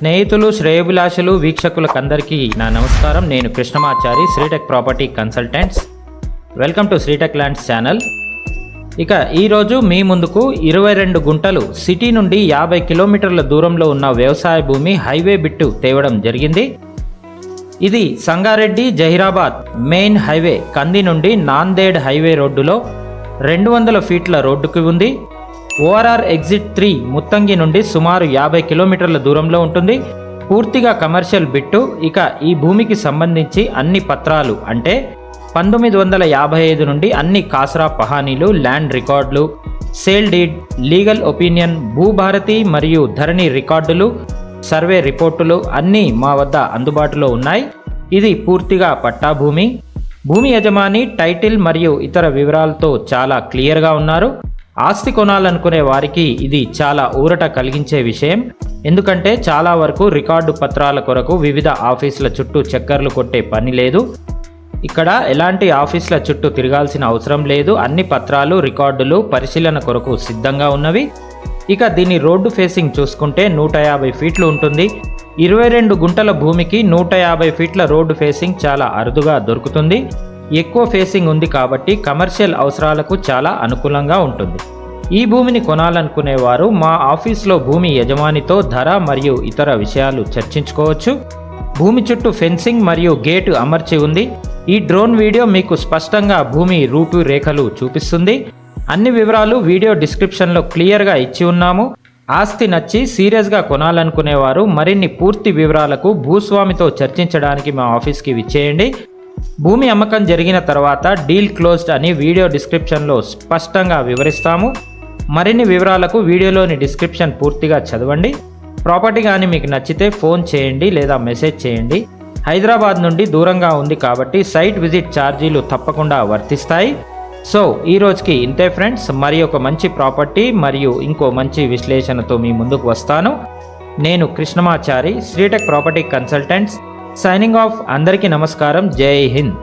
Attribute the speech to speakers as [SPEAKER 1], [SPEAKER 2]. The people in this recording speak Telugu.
[SPEAKER 1] స్నేహితులు శ్రేయభిలాషులు వీక్షకులకందరికీ నా నమస్కారం. నేను Krishnamachari Sritech property consultants. Welcome to Sritech lands channel. ఇక ఈరోజు మీ ముందుకు ఇరవై రెండు గుంటలు సిటీ నుండి యాభై కిలోమీటర్ల దూరంలో ఉన్న వ్యవసాయ భూమి హైవే బిట్టు తేవడం జరిగింది. ఇది సంగారెడ్డి జహీరాబాద్ మెయిన్ హైవే కంది నుండి నాందేడ్ హైవే రోడ్డులో రెండు వందల ఫీట్ల రోడ్డుకి ఉంది. ఓఆర్ఆర్ ఎగ్జిట్ త్రీ ముత్తంగి నుండి సుమారు యాభై కిలోమీటర్ల దూరంలో ఉంటుంది. పూర్తిగా కమర్షియల్ బిట్టు ఇక ఈ భూమికి సంబంధించి అన్ని పత్రాలు అంటే పంతొమ్మిది వందల యాభై ఐదు నుండి అన్ని కాసరా పహానీలు ల్యాండ్ రికార్డులు sale deed legal opinion Bhubharati మరియు ధరణి రికార్డులు సర్వే రిపోర్టులు అన్నీ మా వద్ద అందుబాటులో ఉన్నాయి. ఇది పూర్తిగా పట్టా భూమి భూమి యజమాని టైటిల్ మరియు ఇతర వివరాలతో చాలా క్లియర్గా ఉన్నారు. ఆస్తి కొనాలనుకునే వారికి ఇది చాలా ఊరట కలిగించే విషయం. ఎందుకంటే చాలా వరకు రికార్డు పత్రాల కొరకు వివిధ ఆఫీసుల చుట్టూ చక్కర్లు కొట్టే పని లేదు. ఇక్కడ ఎలాంటి ఆఫీసుల చుట్టూ తిరగాల్సిన అవసరం లేదు. అన్ని పత్రాలు రికార్డులు పరిశీలన కొరకు సిద్ధంగా ఉన్నవి. ఇక దీని రోడ్డు ఫేసింగ్ చూసుకుంటే నూట యాభై ఫీట్లు ఉంటుంది. ఇరవై రెండు గుంటల భూమికి నూట యాభై ఫీట్ల రోడ్డు ఫేసింగ్ చాలా అరుదుగా దొరుకుతుంది. ఎక్కువ ఫేసింగ్ ఉంది కాబట్టి కమర్షియల్ అవసరాలకు చాలా అనుకూలంగా ఉంటుంది. ఈ భూమిని కొనాలనుకునేవారు మా ఆఫీస్లో భూమి యజమానితో ధర మరియు ఇతర విషయాలు చర్చించుకోవచ్చు. భూమి చుట్టూ ఫెన్సింగ్ మరియు గేటు అమర్చి ఉంది. ఈ డ్రోన్ వీడియో మీకు స్పష్టంగా భూమి రూపురేఖలు చూపిస్తుంది. అన్ని వివరాలు వీడియో డిస్క్రిప్షన్లో క్లియర్గా ఇచ్చి ఉన్నాము. ఆస్తి నచ్చి సీరియస్గా కొనాలనుకునేవారు మరిన్ని పూర్తి వివరాలకు భూస్వామితో చర్చించడానికి మా ఆఫీస్కి విచ్చేయండి. భూమి అమ్మకం జరిగిన తర్వాత డీల్ క్లోజ్డ్ అని వీడియో డిస్క్రిప్షన్లో స్పష్టంగా వివరిస్తాము. మరిన్ని వివరాలకు వీడియోలోని డిస్క్రిప్షన్ పూర్తిగా చదవండి. ప్రాపర్టీ కానీ మీకు నచ్చితే ఫోన్ చేయండి లేదా మెసేజ్ చేయండి. హైదరాబాద్ నుండి దూరంగా ఉంది కాబట్టి సైట్ విజిట్ ఛార్జీలు తప్పకుండా వర్తిస్తాయి. సో ఈ రోజుకి ఇంతే ఫ్రెండ్స్. మరి ఒక మంచి ప్రాపర్టీ మరియు ఇంకో మంచి విశ్లేషణతో మీ ముందుకు వస్తాను. నేను Krishnamachari Sritech property consultants. Signing off అందరికీ నమస్కారం. జై హింద్.